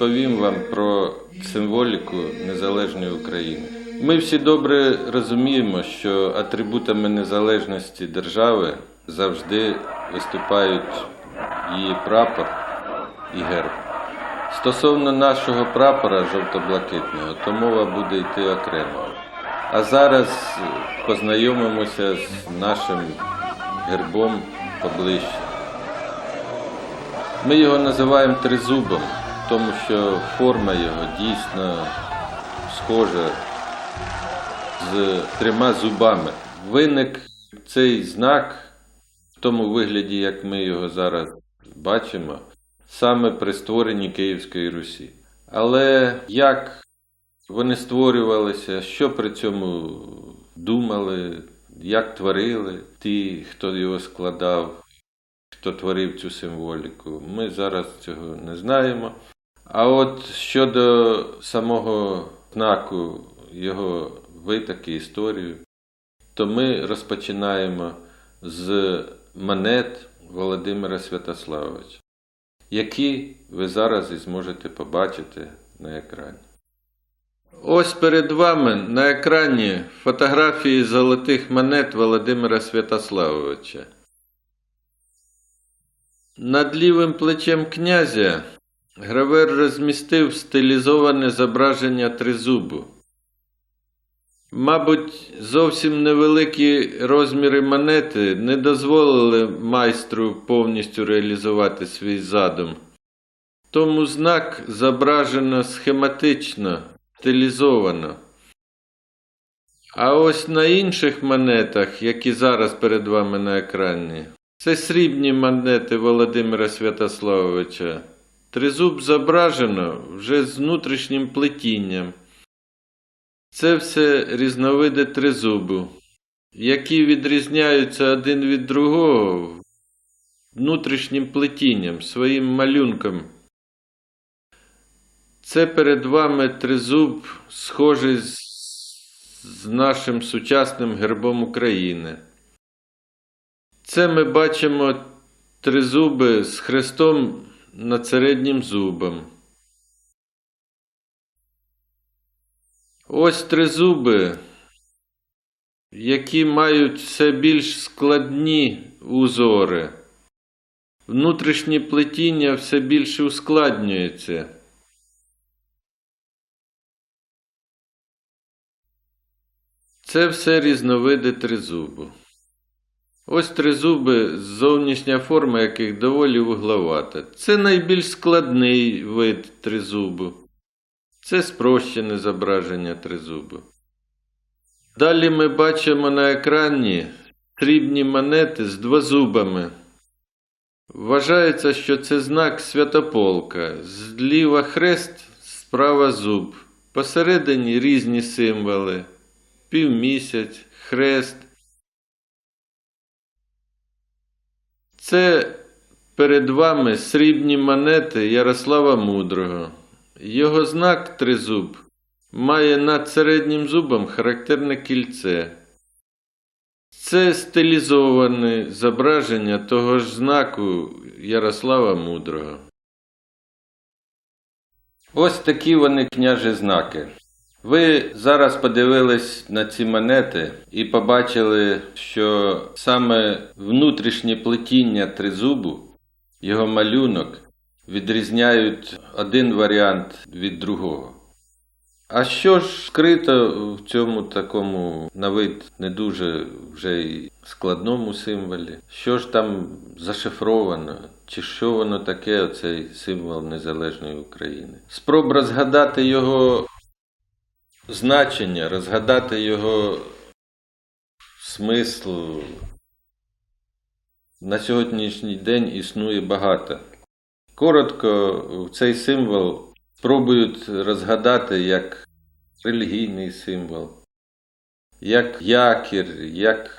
розповім вам про символіку незалежної України. Ми всі добре розуміємо, що атрибутами незалежності держави завжди виступають її прапор і герб. Стосовно нашого прапора жовто-блакитного, то мова буде йти окремо. А зараз познайомимося з нашим гербом поближче. Ми його називаємо тризубом, тому що форма його дійсно схожа з трьома зубами. Виник цей знак в тому вигляді, як ми його зараз бачимо, саме при створенні Київської Русі. Але як вони створювалися, що при цьому думали, як творили ті, хто його складав, хто творив цю символіку, ми зараз цього не знаємо. А от щодо самого знаку, його витоки, історію, то ми розпочинаємо з монет Володимира Святославовича, які ви зараз і зможете побачити на екрані. Ось перед вами на екрані фотографії золотих монет Володимира Святославовича. Над лівим плечем князя гравер розмістив стилізоване зображення тризубу. Мабуть, зовсім невеликі розміри монети не дозволили майстру повністю реалізувати свій задум. Тому знак зображено схематично, стилізовано. А ось на інших монетах, які зараз перед вами на екрані, це срібні монети Володимира Святославовича. Тризуб зображено вже з внутрішнім плетінням. Це все різновиди тризубу, які відрізняються один від другого внутрішнім плетінням, своїм малюнком. Це перед вами тризуб, схожий з, нашим сучасним гербом України. Це ми бачимо тризуби з хрестом над середнім зубом. Ось тризуби, які мають все більш складні узори. Внутрішнє плетіння все більше ускладнюється. Це все різновиди тризубу. Ось тризуби, зовнішня форма яких доволі вугловата. Це найбільш складний вид тризубу. Це спрощене зображення тризубу. Далі ми бачимо на екрані срібні монети з двозубами. Вважається, що це знак святополка. Зліва хрест, справа зуб. Посередині різні символи. Півмісяць, хрест. Це перед вами срібні монети Ярослава Мудрого. Його знак тризуб має над середнім зубом характерне кільце. Це стилізоване зображення того ж знаку Ярослава Мудрого. Ось такі вони княжі знаки. Ви зараз подивились на ці монети і побачили, що саме внутрішнє плетіння тризубу, його малюнок, відрізняють один варіант від другого. А що ж скрито в цьому такому на вид не дуже вже й складному символі? Що ж там зашифровано? Чи що воно таке, оцей символ Незалежної України? Спроб розгадати його значення, розгадати його смисл на сьогоднішній день існує багато. Коротко, цей символ спробують розгадати як релігійний символ, як якір, як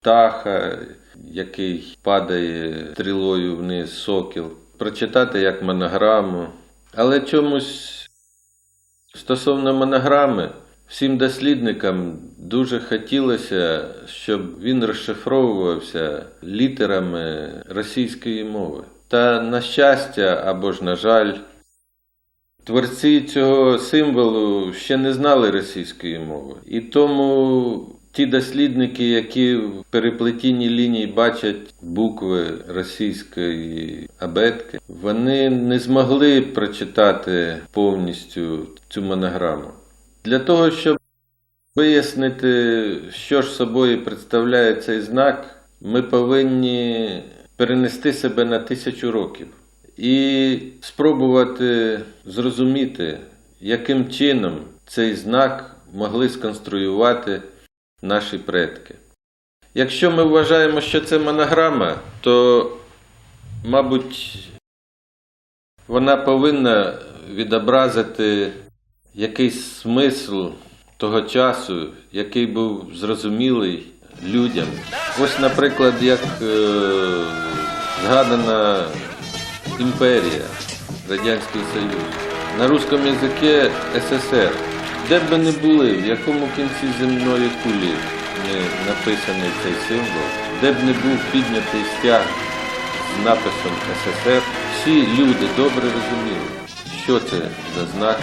птаха, який падає стрілою вниз сокіл, прочитати як монограму. Але чомусь Стосовно монограми, всім дослідникам дуже хотілося, щоб він розшифровувався літерами російської мови. Та, на щастя або ж на жаль, творці цього символу ще не знали російської мови. І тому ті дослідники, які в переплетінні ліній бачать букви російської абетки, вони не змогли прочитати повністю цю монограму. Для того, щоб вияснити, що ж собою представляє цей знак, ми повинні перенести себе на тисячу років і спробувати зрозуміти, яким чином цей знак могли сконструювати наші предки. Якщо ми вважаємо, що це монограма, то, мабуть, вона повинна відобразити якийсь смисл того часу, який був зрозумілий людям. Ось, наприклад, як е, згадана імперія, Радянський Союз. На русском язикі СССР. Де б ми не були, в якому кінці земної кулі не написаний цей символ, де б не був піднятий стяг з написом СССР, всі люди добре розуміли, що це за знак,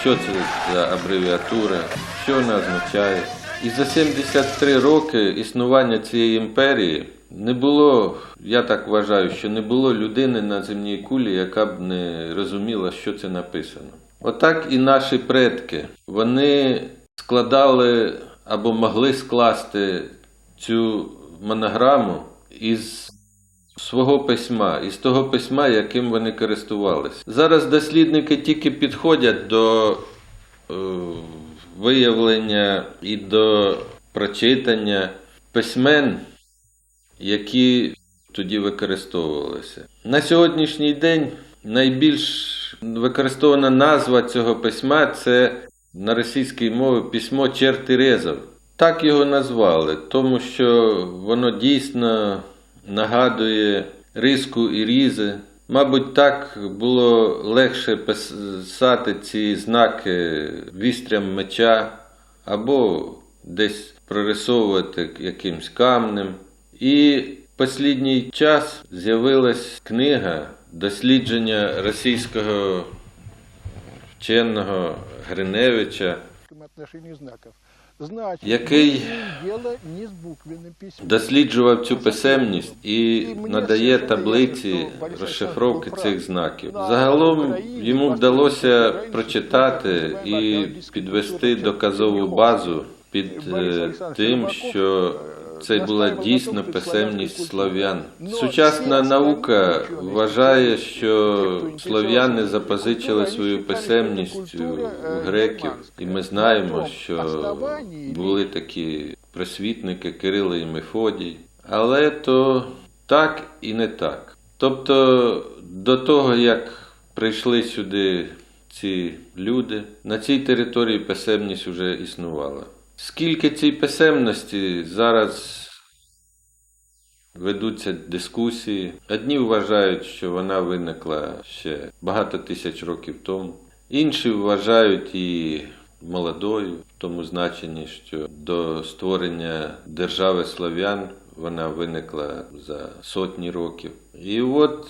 що це за абревіатура, що вона означає. І за 73 роки існування цієї імперії не було, я так вважаю, що не було людини на земній кулі, яка б не розуміла, що це написано. Отак і наші предки, вони складали або могли скласти цю монограму із свого письма, із того письма, яким вони користувалися. Зараз дослідники тільки підходять до е, виявлення і до прочитання письмен, які тоді використовувалися. На сьогоднішній день найбільш використована назва цього письма це на російській мові письмо Чертирезов. Так його назвали, тому що воно дійсно нагадує риску і різи. Мабуть, так було легше писати ці знаки вістрям меча або десь прорисовувати якимсь камнем. І в останній час з'явилась книга дослідження російського вченого Гриневича, Який досліджував цю писемність і надає таблиці розшифровки цих знаків. Загалом йому вдалося прочитати і підвести доказову базу під е, тим, що це була дійсно писемність слов'ян. Сучасна наука вважає, що слов'яни запозичили свою писемність у греків, і ми знаємо, що були такі просвітники Кирило і Мефодій. Але то так і не так. Тобто, до того, як прийшли сюди ці люди, на цій території писемність вже існувала. Скільки цій писемності зараз ведуться дискусії. Одні вважають, що вона виникла ще багато тисяч років тому. Інші вважають її молодою, в тому значенні, що до створення держави слав'ян вона виникла за сотні років. І от,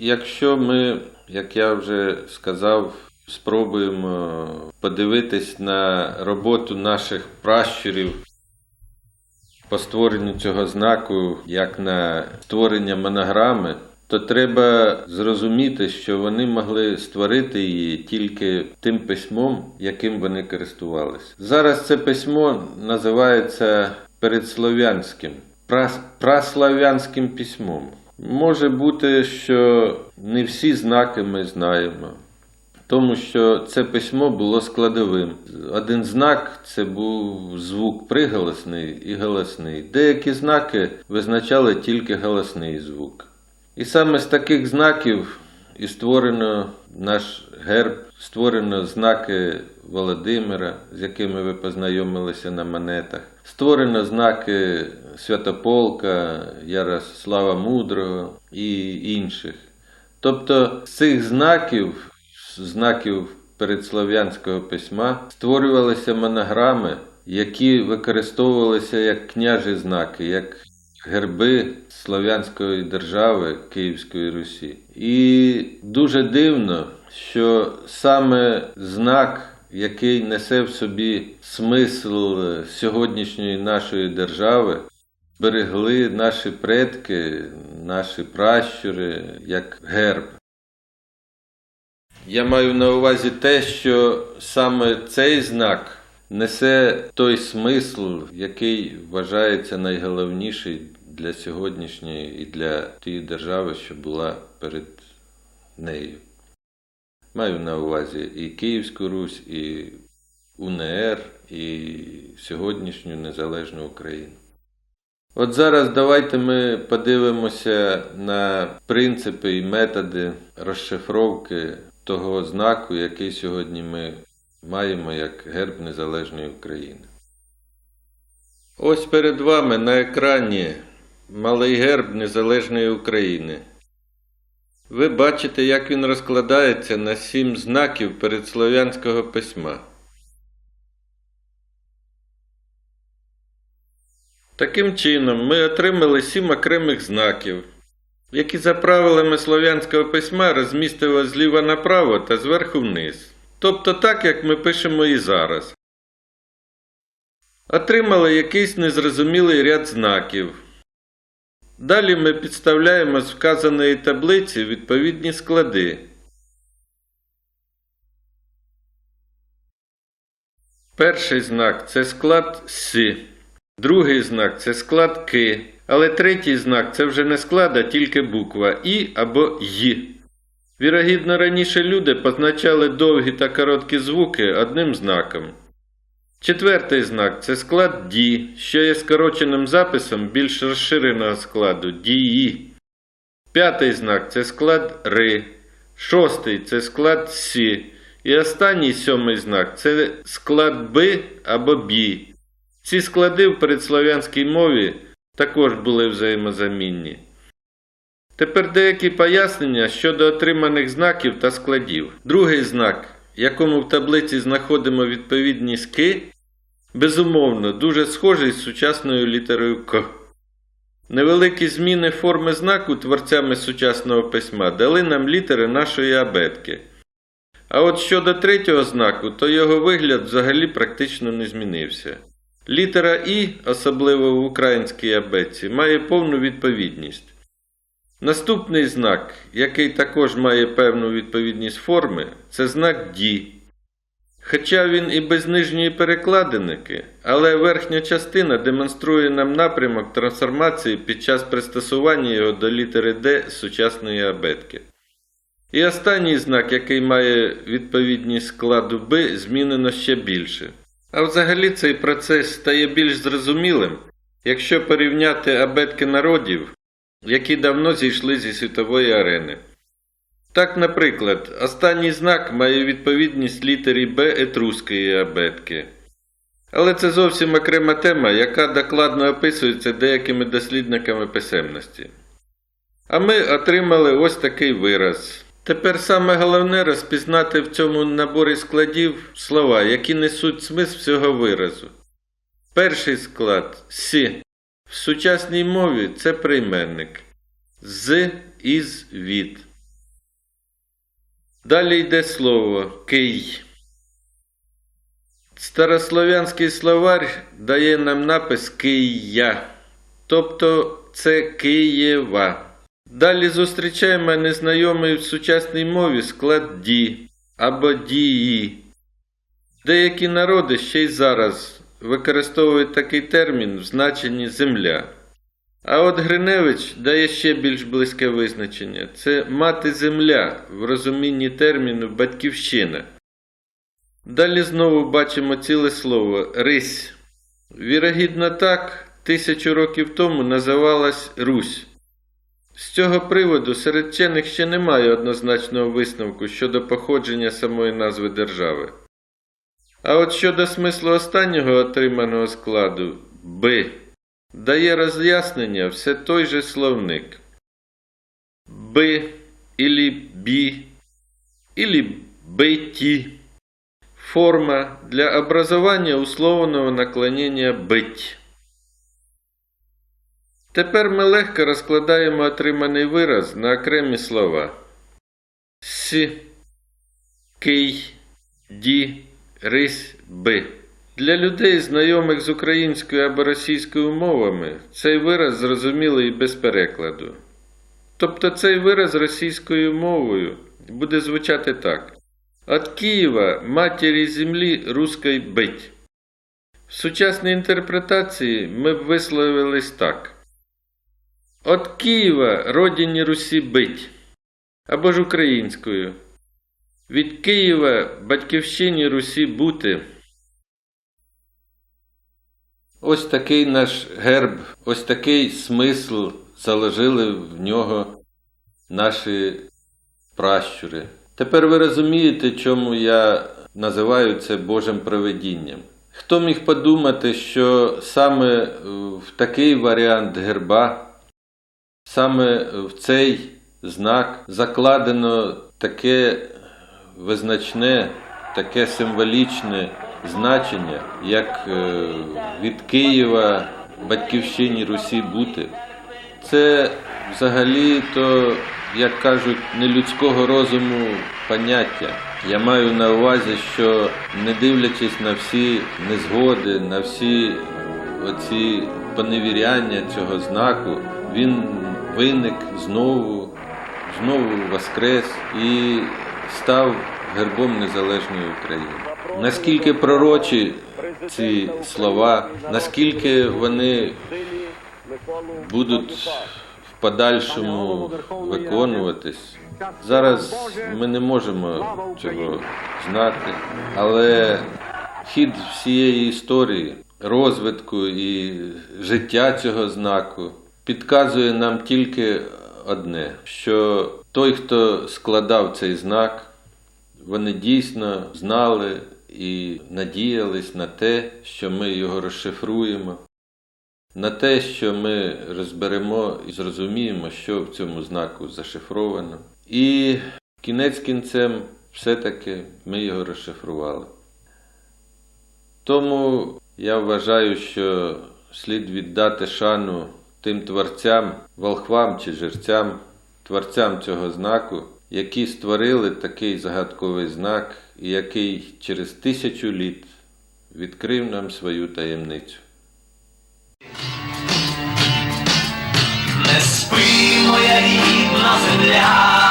якщо ми, як я вже сказав, спробуємо подивитись на роботу наших пращурів по створенню цього знаку, як на створення монограми, то треба зрозуміти, що вони могли створити її тільки тим письмом, яким вони користувалися. Зараз це письмо називається передслов'янським, прас- праслав'янським письмом. Може бути, що не всі знаки ми знаємо. Тому що це письмо було складовим. Один знак це був звук приголосний і голосний. Деякі знаки визначали тільки голосний звук. І саме з таких знаків і створено наш герб, створено знаки Володимира, з якими ви познайомилися на монетах. Створено знаки Святополка, Ярослава Мудрого і інших. Тобто з цих знаків, знаків передслов'янського письма, створювалися монограми, які використовувалися як княжі знаки, як герби Слов'янської держави Київської Русі. І дуже дивно, що саме знак, який несе в собі смисл сьогоднішньої нашої держави, берегли наші предки, наші пращури як герб. Я маю на увазі те, що саме цей знак несе той смисл, який вважається найголовніший для сьогоднішньої і для тієї держави, що була перед нею. Маю на увазі і Київську Русь, і УНР, і сьогоднішню незалежну Україну. От зараз давайте ми подивимося на принципи і методи розшифровки того знаку, який сьогодні ми маємо як герб Незалежної України. Ось перед вами на екрані малий герб Незалежної України. Ви бачите, як він розкладається на сім знаків передслов'янського письма. Таким чином, ми отримали сім окремих знаків, які за правилами слов'янського письма розмістили зліва направо та зверху вниз. Тобто так, як ми пишемо і зараз. Отримали якийсь незрозумілий ряд знаків. Далі ми підставляємо з вказаної таблиці відповідні склади. Перший знак це склад С. Другий знак це склад К. Але третій знак це вже не склад, а тільки буква І або Й. Вірогідно, раніше люди позначали довгі та короткі звуки одним знаком. Четвертий знак це склад Ді, що є скороченим записом більш розширеного складу дії. П'ятий знак це склад Ри. Шостий це склад Сі. І останній сьомий знак це склад Б або Бі. Ці склади в передслов'янській мові також були взаємозамінні. Тепер деякі пояснення щодо отриманих знаків та складів. Другий знак, якому в таблиці знаходимо відповідність К, безумовно, дуже схожий з сучасною літерою К. Невеликі зміни форми знаку творцями сучасного письма дали нам літери нашої абетки. А от щодо третього знаку, то його вигляд взагалі практично не змінився. Літера І, особливо в українській абетці, має повну відповідність. Наступний знак, який також має певну відповідність форми, це знак Ді. Хоча він і без нижньої перекладиники, але верхня частина демонструє нам напрямок трансформації під час пристосування його до літери Д сучасної абетки. І останній знак, який має відповідність складу Б, змінено ще більше. А взагалі цей процес стає більш зрозумілим, якщо порівняти абетки народів, які давно зійшли зі світової арени. Так, наприклад, останній знак має відповідність літері Б етруської абетки. Але це зовсім окрема тема, яка докладно описується деякими дослідниками писемності. А ми отримали ось такий вираз. Тепер саме головне розпізнати в цьому наборі складів слова, які несуть смисл всього виразу. Перший склад сі. В сучасній мові це прийменник. З із від. Далі йде слово кий. Старослов'янський словарь дає нам напис Кия, тобто це Києва. Далі зустрічаємо незнайомий в сучасній мові склад ді або дії. Деякі народи ще й зараз використовують такий термін в значенні земля. А от Гриневич дає ще більш близьке визначення це мати земля в розумінні терміну батьківщина. Далі знову бачимо ціле слово Рись. Вірогідно так, тисячу років тому називалась Русь. З цього приводу серед вчених ще немає однозначного висновку щодо походження самої назви держави. А от щодо смислу останнього отриманого складу Б, дає роз'яснення все той же словник. Б ілі бі, ілі беті. Форма для образования условного наклонения «быть». Тепер ми легко розкладаємо отриманий вираз на окремі слова. С, кий, ді, рись, би. Для людей, знайомих з українською або російською мовами, цей вираз зрозумілий без перекладу. Тобто цей вираз російською мовою буде звучати так: От Києва, матері землі руської бить. В сучасній інтерпретації ми б висловились так. От Києва родині Русі бить. Або ж українською. Від Києва батьківщині Русі бути. Ось такий наш герб, ось такий смисл заложили в нього наші пращури. Тепер ви розумієте, чому я називаю це Божим проведінням. Хто міг подумати, що саме в такий варіант герба, саме в цей знак закладено таке визначне, таке символічне значення, як е, від Києва батьківщині Русі бути. Це взагалі то, як кажуть, не людського розуму поняття. Я маю на увазі, що не дивлячись на всі незгоди, на всі оці поневіряння цього знаку, він виник знову, знову воскрес і став гербом незалежної України. Наскільки пророчі ці слова, наскільки вони будуть в подальшому виконуватись. Зараз ми не можемо цього знати, але хід всієї історії, розвитку і життя цього знаку підказує нам тільки одне: що той, хто складав цей знак, вони дійсно знали і надіялись на те, що ми його розшифруємо на те, що ми розберемо і зрозуміємо, що в цьому знаку зашифровано. І кінець кінцем все-таки ми його розшифрували. Тому я вважаю, що слід віддати шану тим творцям, волхвам чи жерцям, творцям цього знаку, які створили такий загадковий знак, і який через тисячу літ відкрив нам свою таємницю. Не спи, моя рідна земля,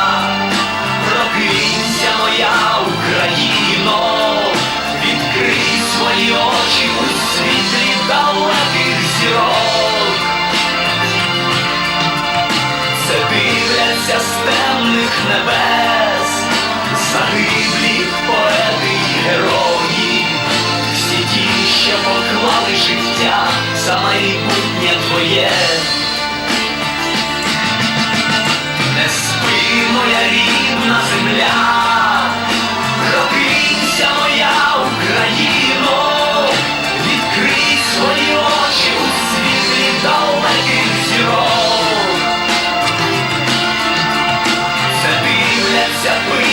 небес, загиблі поети і герої, всі ті, що поклали життя за майбутнє твоє, не спи, моя рідна земля. 잡고